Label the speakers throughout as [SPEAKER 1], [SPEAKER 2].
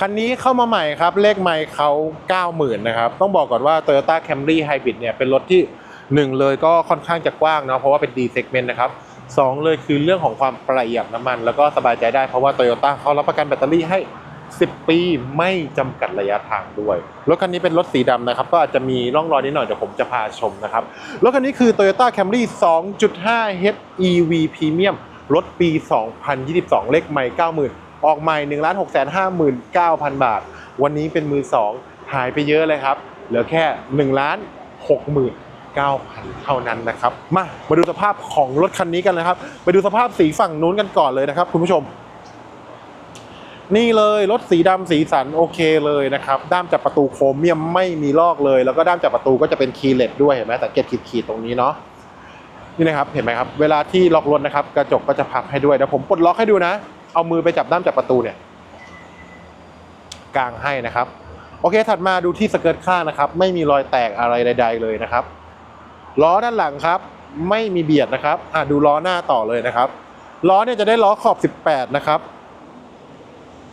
[SPEAKER 1] คันนี้เข้ามาใหม่ครับ เลขไมค์เขา 90,000นะครับ ต้องบอกก่อนว่า Toyota Camry Hybrid เนี่ยเป็นรถที่ 1 เลยก็ค่อนข้างจะกว้างเนาะเพราะว่าเป็น D segment นะครับ2เลยคือเรื่องของความประหยัดน้ำมัน แล้วก็สบายใจได้เพราะว่า Toyota เขารับประกันแบตเตอรี่ให้ 10 ปีไม่จำกัดระยะทางด้วย รถคันนี้เป็นรถสีดำนะครับ ก็อาจจะมีร่องรอยนิดหน่อยเดี๋ยวผมจะพาชมนะครับ รถคันนี้คือ Toyota Camry 2.5 HEV Premium รถปี 2022 เลขไม่90,000 ออกใหม่1 6 5 9 0 0 0บาท วันนี้เป็นมือ2หายไปเยอะเลยครับ เหลือแค่1ล้าน6 9,000 เท่านั้นนะครับ มา มาดูสภาพของรถคันนี้กันนะครับ ไปดูสภาพสีฝั่งนู้นกันก่อนเลยนะครับ คุณผู้ชม นี่เลยรถสีดำสีสันโอเคเลยนะครับ ด้ามจับประตูโครเมียมไม่มีลอกเลย แล้วก็ด้ามจับประตูก็จะเป็นคีย์เลสด้วยเห็นไหมสังเกตขีดๆตรงนี้เนาะ นี่นะครับ เห็นไหมครับ เวลาที่ล็อกรถนะครับ กระจกก็จะพับให้ด้วยเดี๋ยวผมปลดล็อกให้ดูนะ เอามือไปจับด้ามจับประตูเนี่ยกางให้นะครับ โอเคถัดมาดูที่สเกิร์ตข้างนะครับ ไม่มีรอยแตกอะไรใด ๆ เลยนะครับล้อด้านหลังครับ ไม่มีเบียดนะครับอะดูล้อหน้าต่อเลยนะครับล้อเนี่ยจะได้ล้อขอบ 18 นะครับ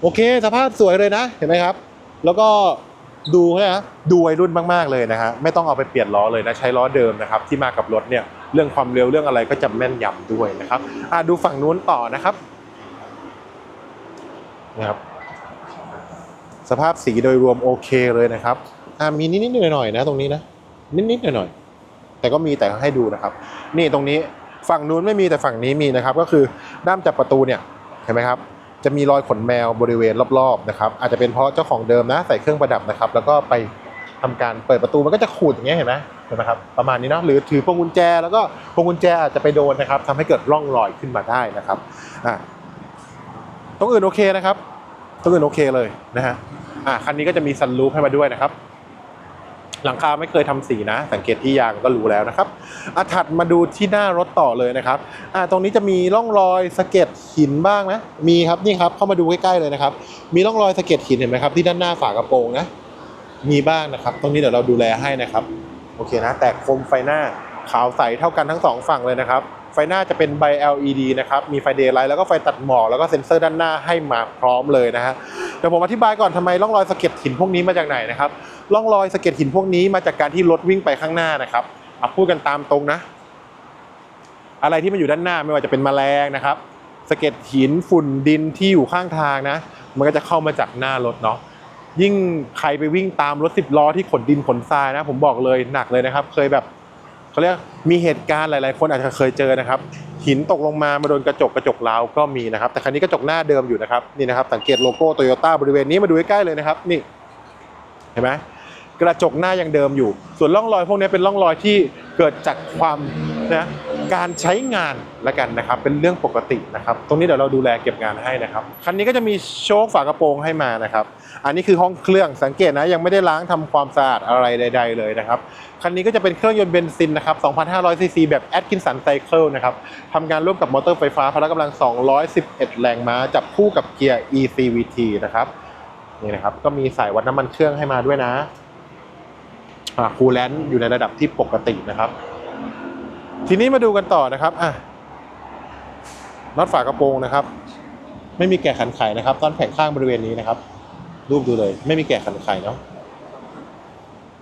[SPEAKER 1] โอเค สภาพสวยเลยนะ เห็นไหมครับ แล้วก็ดูนะดูวัยรุ่นมากๆเลยนะฮะไม่ต้องเอาไปเปลี่ยนล้อเลยนะ ใช้ล้อเดิมนะครับ ที่มากับรถเนี่ยเรื่องความเร็วเรื่องอะไรก็จะแม่นยำด้วยนะครับอะดูฝั่งนู้นต่อนะครับ นะครับ สภาพสีโดยรวมโอเคเลยนะครับอะมีนิดๆหน่อยๆนะ ตรงนี้นะ นิดๆหน่อยๆแต่ก็มีแต่ให้ดูนะครับ นี่ตรงนี้ฝั่งนู้นไม่มีแต่ฝั่งนี้มีนะครับ ก็คือด้ามจับประตูเนี่ยเห็นไหมครับจะมีรอยขนแมวบริเวณรอบๆนะครับอาจจะเป็นเพราะเจ้าของเดิมนะ ใส่เครื่องประดับนะครับ แล้วก็ไปทำการเปิดประตูมันก็จะขูดอย่างเงี้ยเห็นไหมเห็นไหมครับประมาณนี้เนาะหรือถือพวงกุญแจ แล้วก็พวงกุญแจอาจจะไปโดนนะครับทำให้เกิดร่องรอยขึ้นมาได้นะครับอะต รงอื่นโอเคนะครับ ตรงอื่นโอเคเลยนะฮะอะคันนี้ก็จะมีซันรูฟให้มาด้วยนะครับ หลังคาไม่เคยทำสีนะ สังเกตที่ยางก็รู้แล้วนะครับอะถัดมาดูที่หน้ารถต่อเลยนะครับอะตรงนี้จะมีร่องรอยสะเก็ดหินบ้างนะ มีครับนี่ครับเข้ามาดูใกล้ๆเลยนะครับ มีร่องรอยสะเก็ดหินเห็นไหมครับที่ด้านหน้าฝากระโปรงนะมีบ้างนะครับ ตรงนี้เดี๋ยวเราดูแลให้นะครับ โอเคนะ แต่โคมไฟหน้า ขาวใสเท่ากันทั้งสองฝั่งเลยนะครับ ไฟหน้าจะเป็นใบ LED นะครับ มีไฟเดย์ไลท์แล้วก็ไฟตัดหมอกแล้วก็เซ็นเซอร์ด้านหน้าให้มาพร้อมเลยนะฮะเดี๋ยวผมอธิบายก่อนทำไมร่องรอยสะเก็ดหินพวกนี้มาจากไหนนะครับร่องรอยสะเก็ดหินพวกนี้มาจากการที่รถวิ่งไปข้างหน้านะครับเอาพูดกันตามตรงนะ อะไรที่มันอยู่ด้านหน้าไม่ว่าจะเป็นแมลงนะครับสะเก็ดหินฝุ่นดินที่อยู่ข้างทางนะ มันก็จะเข้ามาจากหน้ารถเนาะยิ่งใครไปวิ่งตามรถสิบล้อที่ขนดินขนทรายนะ ผมบอกเลยหนักเลยนะครับ เคยแบบ เขาเรียกมีเหตุการณ์หลาย ๆ คนอาจจะเคยเจอนะครับ หินตกลงมามาโดนกระจกกระจกร้าวก็มีนะครับ แต่คันนี้กระจกหน้าเดิมอยู่นะครับนี่นะครับสังเกตโลโก้โตโยต้าบริเวณนี้มาดูใกล้ๆเลยนะครับนี่เห็นไหมกระจกหน้ายังเดิมอยู่ ส่วนร่องรอยพวกนี้เป็นร่องรอยที่เกิดจากความนะ การใช้งานละกันนะครับ เป็นเรื่องปกตินะครับ ตรงนี้เดี๋ยวเราดูแลเก็บงานให้นะครับคันนี้ก็จะมีโชคฝากระโปรงให้มานะครับ อันนี้คือห้องเครื่องสังเกตนะยังไม่ได้ล้างทำความสะอาดอะไรใด ๆ เลยนะครับคันนี้ก็จะเป็นเครื่องยนต์เบนซินนะครับ 2,500 ซีซีแบบ Atkinson Cycle นะครับทำงานร่วมกับมอเตอร์ไฟฟ้าพละกำลัง 211 แรงม้า จับคู่กับเกียร์ ECVT นะครับนี่นะครับก็มีสายวัดน้ำมันเครื่องให้มาด้วยนะคูลแลนต์อยู่ในระดับที่ปกตินะครับ ทีนี้มาดูกันต่อนะครับอะน็อตฝากระโปรงนะครับ ไม่มีแกะขันไขนะครับต้อนแผงข้างบริเวณนี้นะครับ รูปดูเลย ไม่มีแกะขันไขเนาะ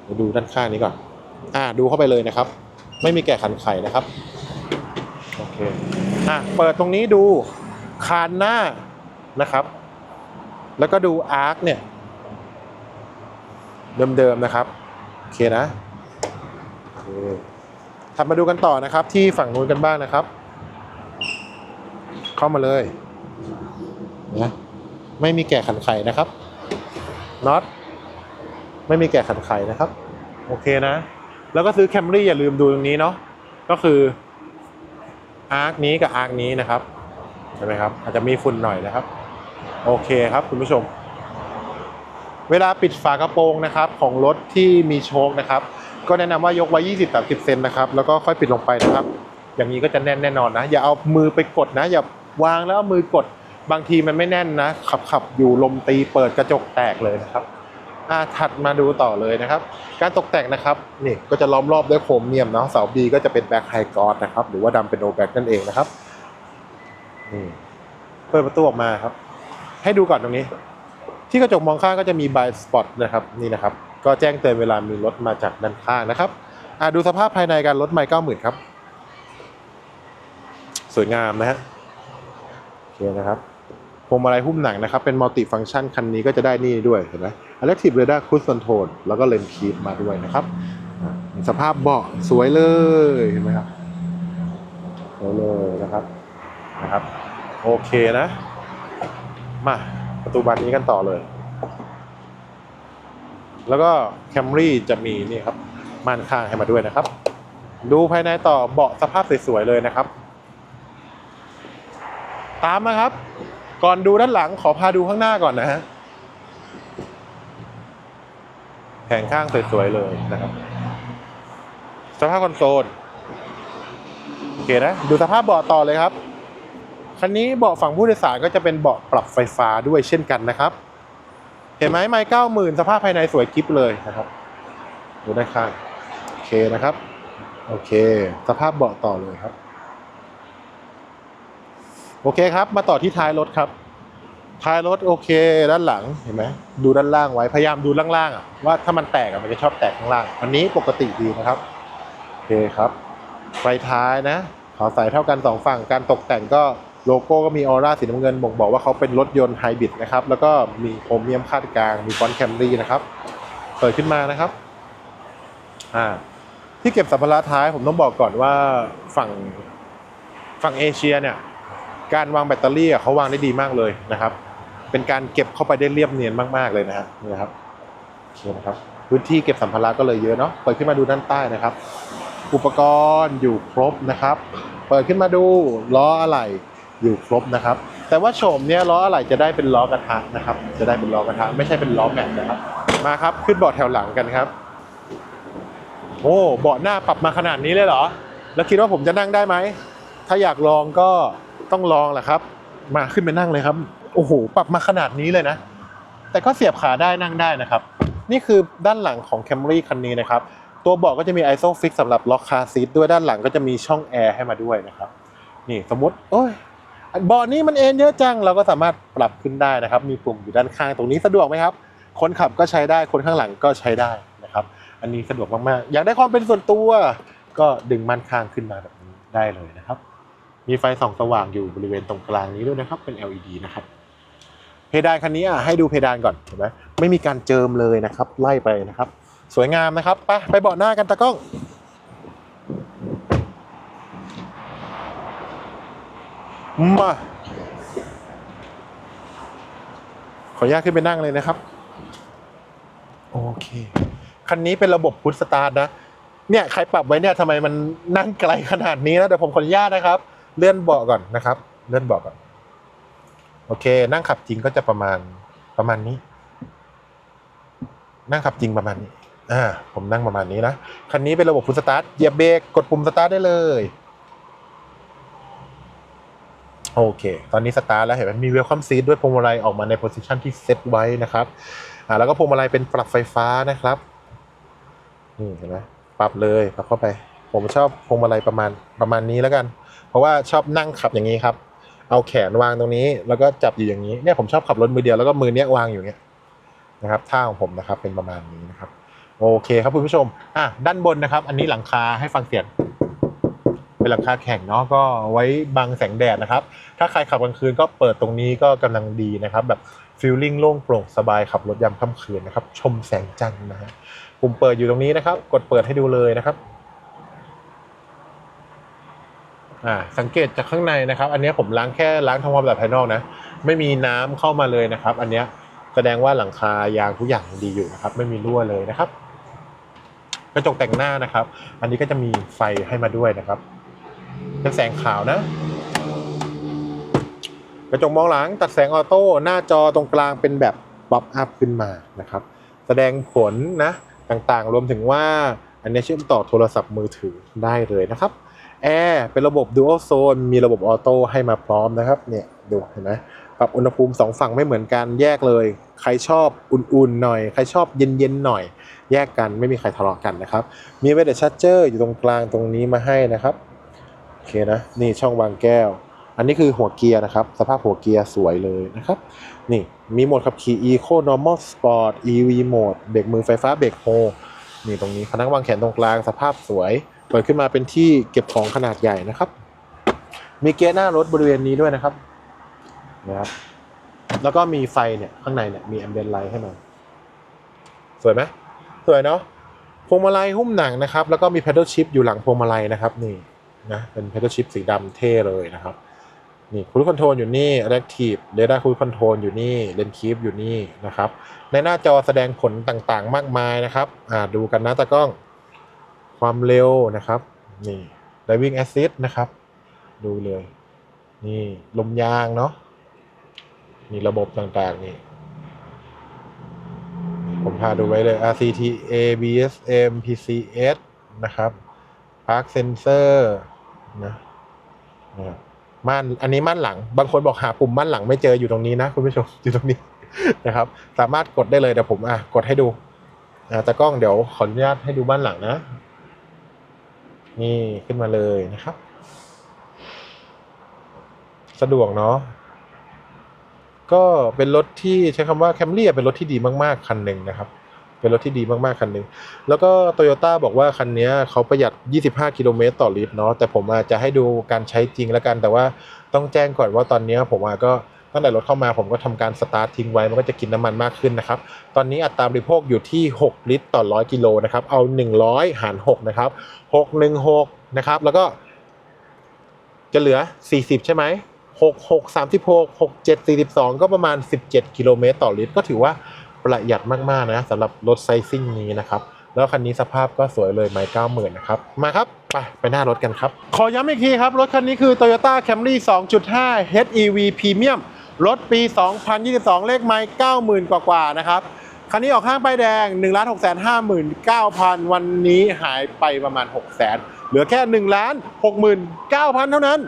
[SPEAKER 1] เดี๋ยวดูด้านข้างนี้ก่อนอ่าดูเข้าไปเลยนะครับ ไม่มีแกะขันไขนะครับโอเคอะเปิดตรงนี้ดูคานหน้านะครับ แล้วก็ดูอาร์คเนี่ยเดิมๆนะครับโอเคนะโอเค ถัดมาดูกันต่อนะครับ ที่ฝั่งนู้นกันบ้างนะครับ เข้ามาเลยนะไม่มีแกะขันไข่นะครับน็อตไม่มีแกะขันไข่นะครับ โอเคนะ แล้วก็ซื้อแคมรี่อย่าลืมดูตรงนี้เนาะก็คืออาร์คนี้กับอาร์คนี้นะครับใช่ไหมครับ อาจจะมีฝุ่นหน่อยนะครับ โอเคครับคุณผู้ชม เวลาปิดฝากระโปรงนะครับ ของรถที่มีโชคนะครับ ก็แนะนำว่ายกไว้20-30เซนนะครับแล้วก็ค่อยปิดลงไปนะครับ อย่างนี้ก็จะแน่นแน่นอนนะ อย่าเอามือไปกดนะ อย่าวางแล้วเอามือกดบางทีมันไม่แน่นนะ ขับขับอยู่ลมตีเปิดกระจกแตกเลยนะครับอ่าถัดมาดูต่อเลยนะครับ การตกแต่งนะครับนี่ก็จะล้อมรอบด้วยโครเมียมเนาะเสาบีก็จะเป็นแบ็คไฮกอร์ดนะครับหรือว่าดำเป็นโอแบ็กนั่นเองนะครับนี่เปิดประตูออกมาครับ ให้ดูก่อนตรงนี้ ที่กระจกมองข้างก็จะมี by spot นะครับนี่นะครับ ก็แจ้งเตือนเวลามีรถมาจากด้านข้างนะครับดูสภาพภายในการรถใหม่เก้าหมื่นครับ สวยงามนะฮะโอเคนะครับพวงมาลัยหุ้มหนังนะครับ เป็นมัลติฟัง c t ชันคันนี้ก็จะได้นี่ด้วยเห็นไหม Electric Radar Cruise Control แล้วก็เลนคีปมาด้วยนะครับ สภาพเบาะสวยเลยเห็นไหมครับสวยเลยนะครับนะครับ โอเคนะ มาประตูบานนี้กันต่อเลย แล้วก็แคมรี่จะมีนี่ครับม่านข้างให้มาด้วยนะครับ ดูภายในต่อเบาะสภาพสวยๆเลยนะครับ ตามมาครับ ก่อนดูด้านหลังขอพาดูข้างหน้าก่อนนะฮะแผงข้างสวยๆเลยนะครับสภาพคอนโซลโอเคนะดูสภาพเบาะต่อเลยครับคันนี้เบาะฝั่งผู้โดยสารก็จะเป็นเบาะปรับไฟฟ้าด้วยเช่นกันนะครับ เห็นไหมไม้เก้าหมื่นสภาพภายในสวยกิ๊บเลยนะครับ ดูด้านข้างโอเคนะครับ โอเค สภาพเบาะต่อเลยครับ โอเคครับ มาต่อที่ท้ายรถครับ ท้ายรถโอเค ด้านหลังเห็นไหมดูด้านล่างไว้พยายามดูล่างๆอะว่าถ้ามันแตกอะมันจะชอบแตกข้างล่าง อันนี้ปกติดีนะครับโอเคครับไฟท้ายนะขอใส่เท่ากันสองฝั่งการตกแต่งก็ โลโก้ก็มีออร่าสีน้ำเงินบ่งบอกว่าเขาเป็นรถยนต์ไฮบริดนะครับ แล้วก็มีโครเมียมคาดกลาง มีฟอนต์แคมรี่นะครับ เปิดขึ้นมานะครับอ่าที่เก็บสัมภาระท้ายผมต้องบอกก่อนว่าฝั่งฝั่งเอเชียเนี่ย การวางแบตเตอรี่เขาวางได้ดีมากเลยนะครับ เป็นการเก็บเข้าไปได้เรียบเนียนมากๆเลยนะฮะนี่ครับโอเคนะครับ พื้นที่เก็บสัมภาระก็เลยเยอะเนาะเปิดขึ้นมาดูด้านใต้นะครับ อุปกรณ์อยู่ครบนะครับ เปิดขึ้นมาดูล้ออะไหล่ อยู่ครบนะครับ แต่ว่าโฉมเนี้ยล้ออะไหล่จะได้เป็นล้อกระทะนะครับ จะได้เป็นล้อกระทะไม่ใช่เป็นล้อแม็กซ์นะครับ มาครับขึ้นเบาะแถวหลังกันครับ โอ้เบาะหน้าปรับมาขนาดนี้เลยเหรอ แล้วคิดว่าผมจะนั่งได้ไหม ถ้าอยากลองก็ต้องลองแหละครับ มาขึ้นไปนั่งเลยครับ โอ้โหปรับมาขนาดนี้เลยนะ แต่ก็เสียบขาได้นั่งได้นะครับ นี่คือด้านหลังของ Camry คันนี้นะครับตัวเบาะก็จะมี ISOFIX สำหรับล็อกคาซีทด้วยด้านหลังก็จะมีช่องแอร์ให้มาด้วยนะครับ นี่สมมติโอ้ย เบาะนี้มันเอนเยอะจังเราก็สามารถปรับขึ้นได้นะครับ มีปุ่มอยู่ด้านข้างตรงนี้สะดวกไหมครับ คนขับก็ใช้ได้คนข้างหลังก็ใช้ได้นะครับ อันนี้สะดวกมากๆ อยากได้ความเป็นส่วนตัวก็ดึงม่านข้างขึ้นมาแบบนี้ได้เลยนะครับ มีไฟส่องสว่างอยู่บริเวณตรงกลางนี้ด้วยนะครับ เป็น LED นะครับ เพดานคันนี้อะให้ดูเพดานก่อนเห็นไหมไม่มีการเจิมเลยนะครับ ไล่ไปนะครับ สวยงามนะครับไปไปเบาะหน้ากันตากล้อง มา ขออนุญาตขึ้นไปนั่งเลยนะครับ โอเค คันนี้เป็นระบบพุทสตาร์ทนะ เนี่ยใครปรับไว้เนี่ยทำไมมันนั่งไกลขนาดนี้นะเดี๋ยวผมขออนุญาตนะครับ เลื่อนเบาะก่อนนะครับ เลื่อนเบาะก่อน โอเค นั่งขับจริงก็จะประมาณประมาณนี้ นั่งขับจริงประมาณนี้ อ่า ผมนั่งประมาณนี้นะ คันนี้เป็นระบบพุทสตาร์ทเหยียบเบรกกดปุ่มสตาร์ทได้เลย โอเค ตอนนี้สตาร์ทแล้วเห็นไหมมีเวลคัมซีทด้วยพวงมาลัยออกมาในโพสิชันที่เซตไว้นะครับอ่าแล้วก็พวงมาลัยเป็นปรับไฟฟ้านะครับ นี่เห็นไหมปรับเลยปรับเข้าไป ผมชอบพวงมาลัยประมาณประมาณนี้แล้วกัน เพราะว่าชอบนั่งขับอย่างนี้ครับ เอาแขนวางตรงนี้ แล้วก็จับอยู่อย่างนี้ เนี่ยผมชอบขับรถมือเดียวแล้วก็มือเนี้ยวางอยู่เนี้ยนะครับท่าของผมนะครับเป็นประมาณนี้นะครับ โอเคครับคุณผู้ชมอะด้านบนนะครับ อันนี้หลังคาให้ฟังเสียง เป็นหลังคาแข็งเนาะก็ไว้บังแสงแดดนะครับ ถ้าใครขับกลางคืนก็เปิดตรงนี้ก็กำลังดีนะครับ แบบฟีลลิ่งโล่งโปร่งสบายขับรถยามค่ำคืนนะครับ ชมแสงจันทร์นะฮะปุ่มเปิดอยู่ตรงนี้นะครับ กดเปิดให้ดูเลยนะครับอ่าสังเกตจากข้างในนะครับ อันนี้ผมล้างแค่ล้างทำความสะอาดภายนอกนะ ไม่มีน้ำเข้ามาเลยนะครับ อันนี้แสดงว่าหลังคายางทุกอย่างดีอยู่นะครับ ไม่มีรั่วเลยนะครับ กระจกแต่งหน้านะครับ อันนี้ก็จะมีไฟให้มาด้วยนะครับ เป็นแสงขาวนะ กระจกมองหลังตัดแสงออโต้หน้าจอตรงกลางเป็นแบบป๊อปอัพขึ้นมานะครับ แสดงผลนะต่างๆ รวมถึงว่าอันนี้เชื่อมต่อโทรศัพท์มือถือได้เลยนะครับแอร์เป็นระบบ Dual Zone มีระบบออโต้ให้มาพร้อมนะครับเนี่ยดูเห็นไหมปรับอุณหภูมิสองฝั่งไม่เหมือนกันแยกเลย ใครชอบอุ่นๆหน่อย ใครชอบเย็นๆหน่อย แยกกันไม่มีใครทะเลาะกันนะครับ มีเวทชั r เจอร์อยู่ตรงกลางตรงนี้มาให้นะครับ อเคนะนี่ช่องวางแก้ว อันนี้คือหัวเกียร์นะครับ สภาพหัวเกียร์สวยเลยนะครับ นี่มีโหมดขับขี่ Eco Normal Sport EV Mode เบรกมือไฟฟ้าเบรกโฮนี่ตรงนี้พนักวางแขนตรงกลางสภาพสวย เปิดขึ้นมาเป็นที่เก็บของขนาดใหญ่นะครับ มีเกียร์หน้ารถบริเวณนี้ด้วยนะครับนะครับ แล้วก็มีไฟเนี่ยข้างในเนี่ยมีแอมเบนไลท์ให้มันสวยไหมสวยเนาะพวงมาลัยหุ้มหนังนะครับ แล้วก็มี pedal shift อยู่หลังพวงมาลัยนะครับนี่ นะเป็น pedal shift สีดำเท่เลยนะครับนี่คู i คอนโทรลอยู่นี่ Adaptive Data Cruise Control อยู่นี่ Lane Keep อยู่นี่นะครับ ในหน้าจอแสดงผลต่างๆ มากมายนะครับอ่าดูกันนะตากล้องความเร็วนะครับนี่ Driving Assist นะครับ ดูเลย นี่ลมยางเนาะนี่ระบบต่างๆนี่ ผมพาดูไว้เลย RCT ABSM PCS นะครับ Park Sensor นะม่านอันนี้ม่านหลัง บางคนบอกหาปุ่มม่านหลังไม่เจออยู่ตรงนี้นะคุณผู้ชมอยู่ตรงนี้นะครับ สามารถกดได้เลยเดี๋ยวผมอะกดให้ดูอ่าตากล้องเดี๋ยวขออนุญาตให้ดูม่านหลังนะ นี่ขึ้นมาเลยนะครับ สะดวกเนาะก็เป็นรถที่ใช้คำว่าแคมรี่เป็นรถที่ดีมาก ๆ คันหนึ่งนะครับ เป็นรถที่ดีมากๆ คันหนึ่งแล้วก็โตโยต้าบอกว่าคันนี้เขาประหยัด 25 กิโลเมตรต่อลิตรเนาะแต่ผมอาจจะให้ดูการใช้จริงแล้วกัน แต่ว่าต้องแจ้งก่อนว่าตอนนี้ผมก็ตั้งแต่รถเข้ามาผมก็ทำการสตาร์ททิ้งไว้มันก็จะกินน้ำมันมากขึ้นนะครับ ตอนนี้อัตราบริโภคอยู่ที่ 6 ลิตรต่อ 100 กิโลนะครับ เอา 100 หาร 6 นะครับ 616 นะครับ แล้วก็จะเหลือ 40 ใช่ไหม6 6 36 6 7 42 ก็ประมาณ 17 กิโลเมตรต่อลิตร ก็ถือว่า ประหยัดมากๆนะสำหรับรถไซซิ่งนี้นะครับแล้วคันนี้สภาพก็สวยเลยไม้เก้าหมื่นนะครับ มาครับ ไป ไปหน้ารถกันครับ ขอย้ำอีกทีครับ รถคันนี้คือ Toyota Camry 2.5 HEV Premium รถปี 2022 เลขไม้90,000กว่าๆนะครับ คันนี้ออกห้างป้ายแดง 1 6 5 9 0 0 0 วันนี้หายไปประมาณ 6 0 0 0 0เหลือแค่ 1 6 9 0 0 0 เท่านั้น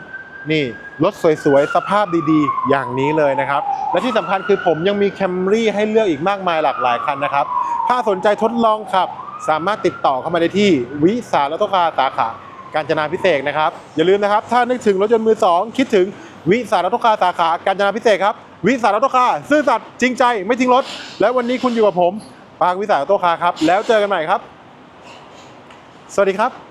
[SPEAKER 1] นี่รถสวยๆ สภาพดีๆ อย่างนี้เลยนะครับ และที่สำคัญคือผมยังมี Camry ให้เลือกอีกมากมายหลากหลายคันนะครับ ถ้าสนใจทดลองขับ สามารถติดต่อเข้ามาได้ที่วิสาและตคาสาขาการจนาพิเศษนะครับ อย่าลืมนะครับ ถ้านึกถึงรถยนต์มือสองคิดถึงวิสาและตคาสาขาการจนาพิเศษครับวิสาและตคาซื่อสัตย์จริงใจไม่ทิ้งรถ และวันนี้คุณอยู่กับผมปางวิสาและตคาครับแล้วเจอกันใหม่ครับ สวัสดีครับ